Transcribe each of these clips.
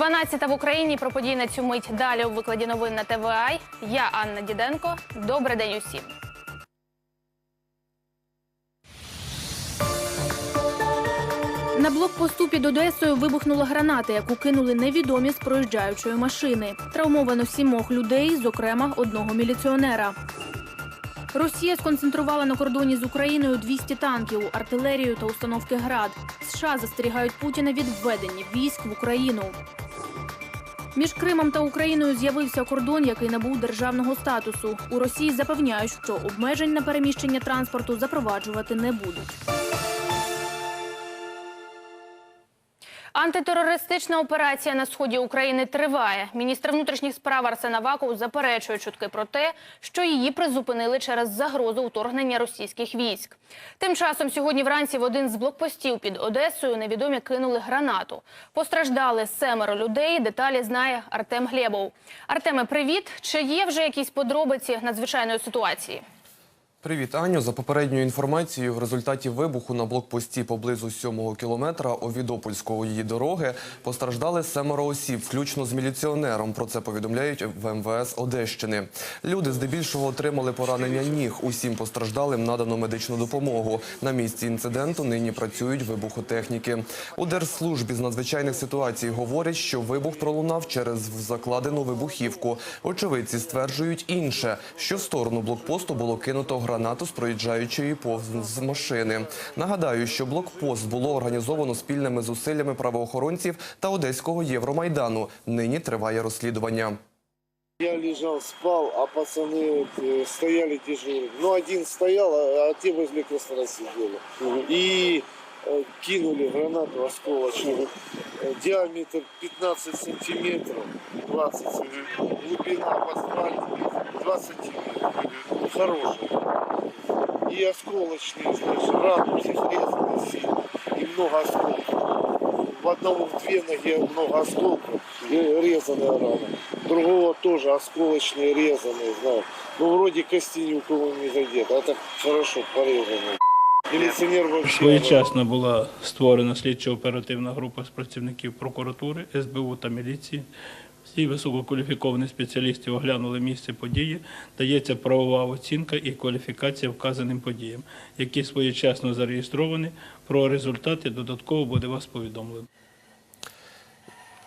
12 в Україні про події на цю мить далі у викладі новин на ТВА. Я Анна Діденко. Добрий день усім. На блокпосту під Одесою вибухнула граната, яку кинули невідомі з проїжджаючої машини. Травмовано сімох людей, зокрема одного міліціонера. Росія сконцентрувала на кордоні з Україною 200 танків, артилерію та установки ГРАД. США застерігають Путіна від введення військ в Україну. Між Кримом та Україною з'явився кордон, який набув державного статусу. У Росії запевняють, що обмежень на переміщення транспорту запроваджувати не будуть. Антитерористична операція на сході України триває. Міністр внутрішніх справ Арсен Аваков заперечує чутки про те, що її призупинили через загрозу вторгнення російських військ. Тим часом сьогодні вранці в один з блокпостів під Одесою невідомі кинули гранату. Постраждали семеро людей. Деталі знає Артем Глєбов. Артеме, привіт. Чи є вже якісь подробиці надзвичайної ситуації? Привіт, Аню. За попередньою інформацією, в результаті вибуху на блокпості поблизу 7-го кілометра Овідопольської дороги постраждали семеро осіб, включно з міліціонером. Про це повідомляють в МВС Одещини. Люди здебільшого отримали поранення ніг. Усім постраждалим надано медичну допомогу. На місці інциденту нині працюють вибухотехніки. У Держслужбі з надзвичайних ситуацій говорять, що вибух пролунав через закладену вибухівку. Очевидці стверджують інше, що в сторону блокпосту було кинуто гранату з проїжджаючої повз машини. Нагадаю, що блокпост було організовано спільними зусиллями правоохоронців та одеського Євромайдану. Нині триває розслідування. Я лежал, спал, а пацаны э, стояли дежурили. Ну, один стоял, а, а те возле костра сидели. И э, кинули гранату осколочную. Э, Диаметр 15 сантиметров, 20 сантиметров. Глубина в асфальте 20 сантиметров. Хорошая. И осколочные, значит, радуги резаны сильно. И много осколков. В одного в две ноги много осколков, и резаная рана. Другого тоже осколочные резаные, знаю. Ну, вроде кости ни у кого не задет, а так хорошо порезанные. Своєчасно була створена слідчо-оперативна група з працівників прокуратури, СБУ та міліції. Всі висококваліфіковані спеціалісти оглянули місце події. Дається правова оцінка і кваліфікація вказаним подіям, які своєчасно зареєстровані. Про результати додатково буде вас повідомлено.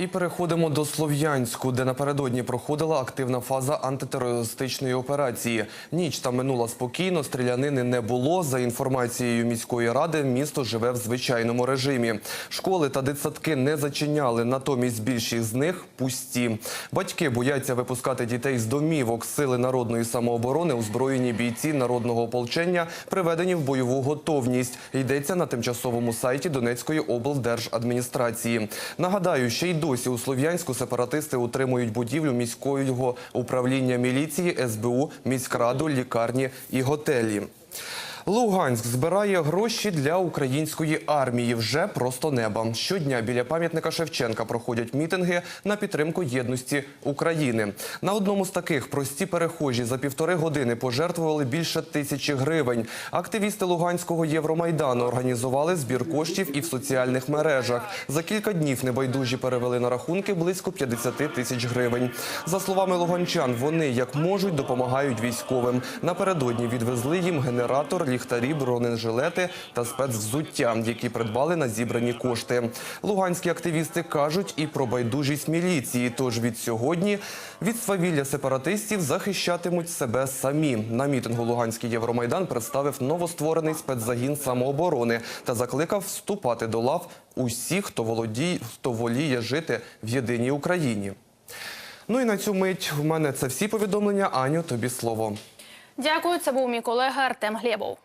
І переходимо до Слов'янську, де напередодні проходила активна фаза антитерористичної операції. Ніч там минула спокійно, стрілянини не було. За інформацією міської ради, місто живе в звичайному режимі. Школи та дитсадки не зачиняли, натомість більшість з них пусті. Батьки бояться випускати дітей з домівок. Сили народної самооборони, озброєні бійці народного ополчення, приведені в бойову готовність. Йдеться на тимчасовому сайті Донецької облдержадміністрації. Нагадаю, ще й досі у Слов'янську сепаратисти утримують будівлю міського управління міліції, СБУ, міськраду, лікарні і готелі. Луганськ збирає гроші для української армії вже просто неба. Щодня біля пам'ятника Шевченка проходять мітинги на підтримку єдності України. На одному з таких прості перехожі за півтори години пожертвували більше тисячі гривень. Активісти Луганського Євромайдану організували збір коштів і в соціальних мережах. За кілька днів небайдужі перевели на рахунки близько 50 тисяч гривень. За словами луганчан, вони як можуть допомагають військовим. Напередодні відвезли їм генератор, ліхтарі, бронежилети та спецвзуття, які придбали на зібрані кошти. Луганські активісти кажуть і про байдужість міліції. Тож від сьогодні від свавілля сепаратистів захищатимуть себе самі. На мітингу Луганський Євромайдан представив новостворений спецзагін самооборони та закликав вступати до лав усіх, хто володіє, хто воліє жити в єдиній Україні. Ну і на цю мить в мене це всі повідомлення. Аню, тобі слово. Дякую. Це був мій колега Артем Глєбов.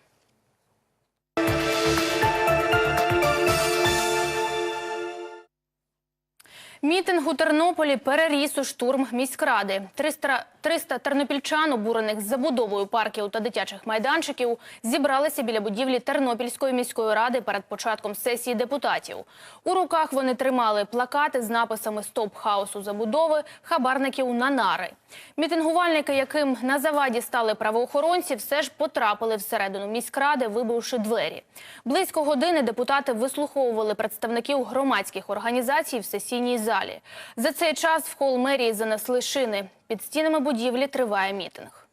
Мітинг у Тернополі переріс у штурм міськради. 300, 300 тернопільчан, обурених з забудовою парків та дитячих майданчиків, зібралися біля будівлі Тернопільської міської ради перед початком сесії депутатів. У руках вони тримали плакати з написами «Стоп хаосу забудови», хабарників на нари. Мітингувальники, яким на заваді стали правоохоронці, все ж потрапили всередину міськради, вибивши двері. Близько години депутати вислуховували представників громадських організацій в сесійній залі. Далі. За цей час в хол мерії занесли шини. Під стінами будівлі триває мітинг.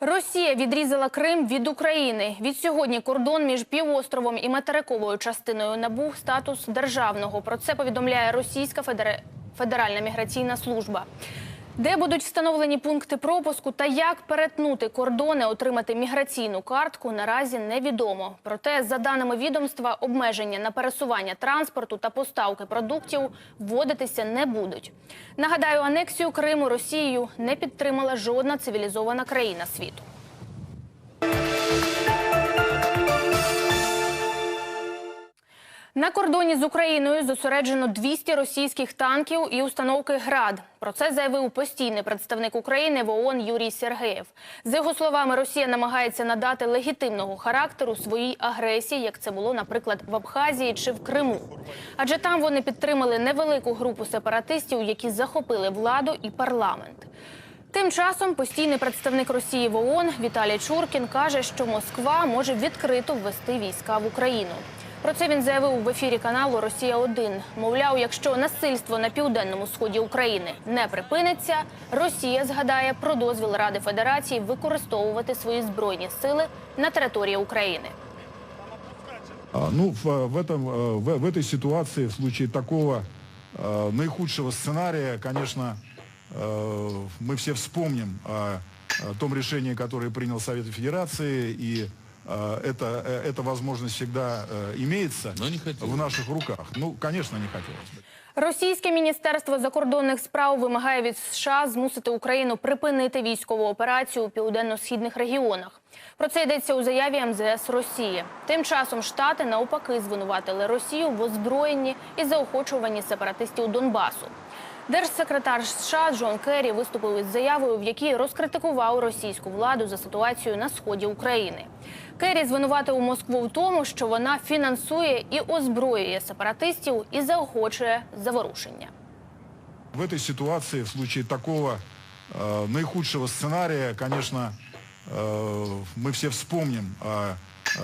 Росія відрізала Крим від України. Відсьогодні кордон між півостровом і материковою частиною набув статус державного. Про це повідомляє Російська Федера- Федеральна міграційна служба. Де будуть встановлені пункти пропуску та як перетнути кордони, отримати міграційну картку, наразі невідомо. Проте, за даними відомства, обмеження на пересування транспорту та поставки продуктів вводитися не будуть. Нагадаю, анексію Криму Росією не підтримала жодна цивілізована країна світу. На кордоні з Україною зосереджено 200 російських танків і установки ГРАД. Про це заявив постійний представник України в ООН Юрій Сергеєв. За його словами, Росія намагається надати легітимного характеру своїй агресії, як це було, наприклад, в Абхазії чи в Криму. Адже там вони підтримали невелику групу сепаратистів, які захопили владу і парламент. Тим часом постійний представник Росії в ООН Віталій Чуркін каже, що Москва може відкрито ввести війська в Україну. Про це він заявив в ефірі каналу Росія 1 Мовляв, якщо насильство на південному сході України не припиниться, Росія згадає про дозвіл Ради Федерації використовувати свої збройні сили на території України. А, Ну, в, в, этом, э, в, в этой ситуации, в случае такого э, наихудшего сценария, конечно, э, мы все вспомним о, о том решении, которое принял Совет Федерации, и э, это, э, эта возможность всегда э, имеется Но не хотелось. в наших руках. Ну, конечно, не хотелось бы. Російське міністерство закордонних справ вимагає від США змусити Україну припинити військову операцію у південно-східних регіонах. Про це йдеться у заяві МЗС Росії. Тим часом Штати навпаки звинуватили Росію в озброєнні і заохочуванні сепаратистів Донбасу. Держсекретар США Джон Керрі виступив із заявою, в якій розкритикував російську владу за ситуацію на сході України. Керрі звинуватив Москву в тому, що вона фінансує і озброює сепаратистів і заохочує заворушення. В этой ситуации, в случае такого э, наихудшего сценария, конечно, э, мы все вспомним о,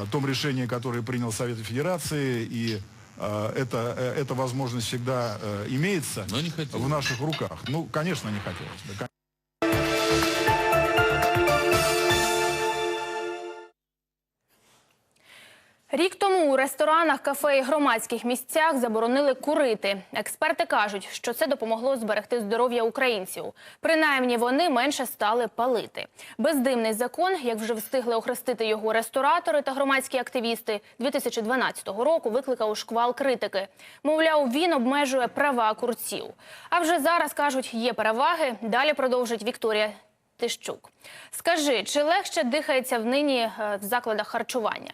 о том решении, которое принял Совет Федерации, и э, это, э, эта возможность всегда э, имеется Но не хотелось. в наших руках. Ну, конечно, не хотелось бы. Рік тому у ресторанах, кафе і громадських місцях заборонили курити. Експерти кажуть, що це допомогло зберегти здоров'я українців. Принаймні вони менше стали палити. Бездимний закон, як вже встигли охрестити його ресторатори та громадські активісти, 2012 року викликав шквал критики. Мовляв, він обмежує права курців. А вже зараз кажуть, є переваги. Далі продовжить Вікторія Тищук. Скажи, чи легше дихається в нині е, в закладах харчування?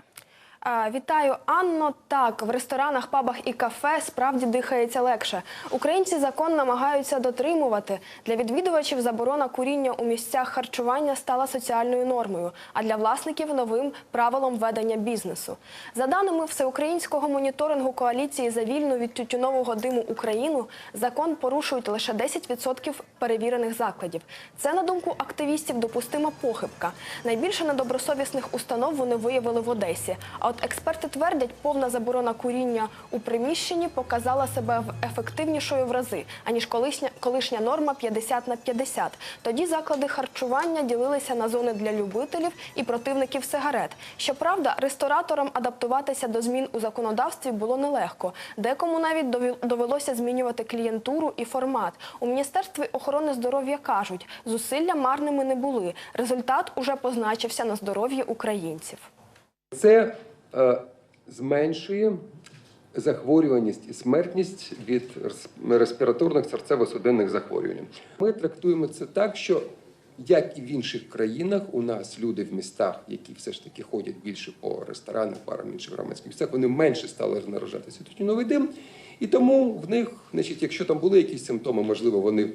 Вітаю, Анно. Так, в ресторанах, пабах і кафе справді дихається легше. Українці закон намагаються дотримувати. Для відвідувачів заборона куріння у місцях харчування стала соціальною нормою, а для власників новим правилом ведення бізнесу. За даними всеукраїнського моніторингу коаліції за вільну від тютюнового диму Україну, закон порушують лише 10% перевірених закладів. Це, на думку активістів, допустима похибка. Найбільше недобросовісних установ вони виявили в Одесі. От експерти твердять, повна заборона куріння у приміщенні показала себе ефективнішою в рази, аніж колишня, колишня норма 50 на 50. Тоді заклади харчування ділилися на зони для любителів і противників сигарет. Щоправда, рестораторам адаптуватися до змін у законодавстві було нелегко. Декому навіть довелося змінювати клієнтуру і формат. У міністерстві охорони здоров'я кажуть, зусилля марними не були. Результат уже позначився на здоров'ї українців. Це зменшує захворюваність і смертність від респіраторних серцево-судинних захворювань. Ми трактуємо це так, що як і в інших країнах, у нас люди в містах, які все ж таки ходять більше по ресторанах, барам, інших громадських місцях, вони менше стали наражатися тютюновий дим. І тому в них, значить, якщо там були якісь симптоми, можливо, вони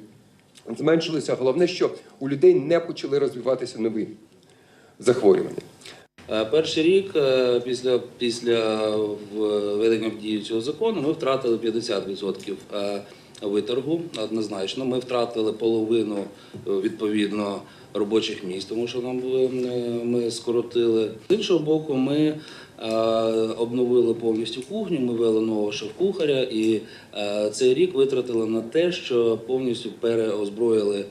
зменшилися. Головне, що у людей не почали розвиватися нові захворювання. Е, Перший рік е, після, після введення в дію цього закону ми втратили 50% е, виторгу. Однозначно, ми втратили половину відповідно робочих місць, тому що нам ми скоротили. З іншого боку, ми обновили повністю кухню. Ми вели нового шеф-кухаря, і цей рік витратили на те, що повністю переозброїли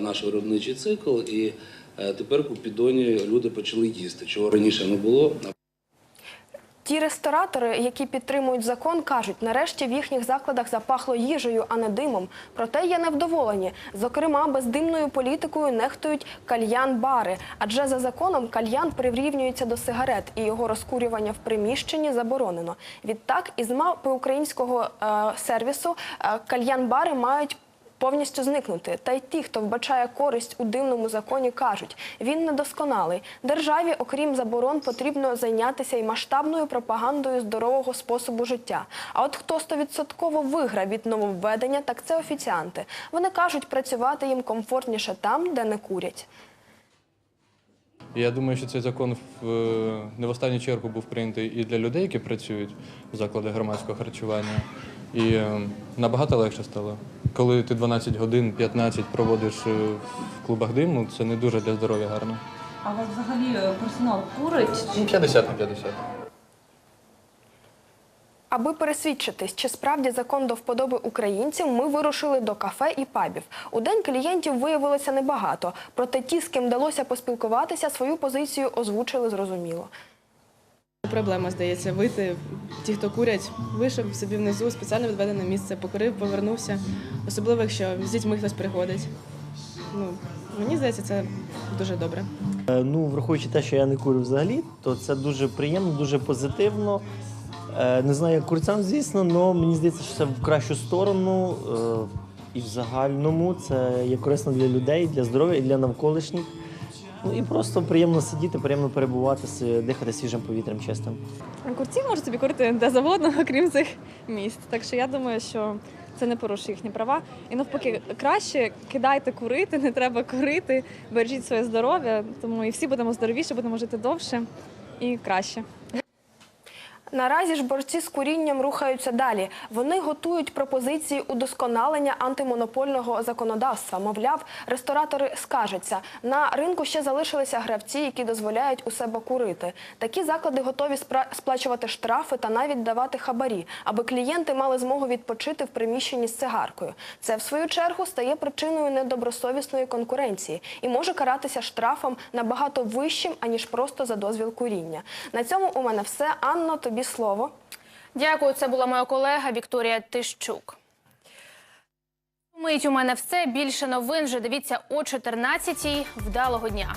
наш виробничий цикл. І тепер у піддоні люди почали їсти, чого раніше не було. Ті ресторатори, які підтримують закон, кажуть, нарешті в їхніх закладах запахло їжею, а не димом. Проте є невдоволені. Зокрема, бездимною політикою нехтують кальян-бари. Адже за законом кальян прирівнюється до сигарет, і його розкурювання в приміщенні заборонено. Відтак, із мапи українського е, сервісу е, кальян-бари мають повністю зникнути. Та й ті, хто вбачає користь у дивному законі, кажуть, він недосконалий. Державі, окрім заборон, потрібно зайнятися і масштабною пропагандою здорового способу життя. А от хто стовідсотково виграє від нововведення, так це офіціанти. Вони кажуть, працювати їм комфортніше там, де не курять. Я думаю, що цей закон е, не в останню чергу був прийнятий і для людей, які працюють в закладах громадського харчування. І е, набагато легше стало. Коли ти 12 годин, 15 проводиш е, в клубах диму, це не дуже для здоров'я гарно. А у вас взагалі е, персонал курить? Ну, 50 на 50. Аби пересвідчитись, чи справді закон до вподоби українців, ми вирушили до кафе і пабів. У день клієнтів виявилося небагато, проте ті, з ким вдалося поспілкуватися, свою позицію озвучили зрозуміло. Проблема, здається, вийти. Ті, хто курять, вийшов собі внизу, спеціально відведене місце, покурив, повернувся. Особливо, якщо з дітьми хтось приходить. Ну, мені здається, це дуже добре. Е, Ну, враховуючи те, що я не курю взагалі, то це дуже приємно, дуже позитивно. Е, Не знаю, як курцям, звісно, але мені здається, що це в кращу сторону. е, І в загальному це є корисно для людей, для здоров'я і для навколишніх. Ну і просто приємно сидіти, приємно перебувати, дихати свіжим повітрям чистим. Курці можуть собі курити де завгодно, окрім цих міст. Так що я думаю, що це не порушує їхні права. І навпаки, краще кидайте курити, не треба курити, бережіть своє здоров'я, тому і всі будемо здоровіші, будемо жити довше і краще. Наразі ж борці з курінням рухаються далі. Вони готують пропозиції удосконалення антимонопольного законодавства. Мовляв, ресторатори скажуться, на ринку ще залишилися гравці, які дозволяють у себе курити. Такі заклади готові сплачувати штрафи та навіть давати хабарі, аби клієнти мали змогу відпочити в приміщенні з цигаркою. Це в свою чергу стає причиною недобросовісної конкуренції і може каратися штрафом набагато вищим аніж просто за дозвіл куріння. На цьому у мене все. Анно, тобі слово. Дякую, це була моя колега Вікторія Тищук. Мить у мене все. Більше новин вже дивіться о 14-й. Вдалого дня.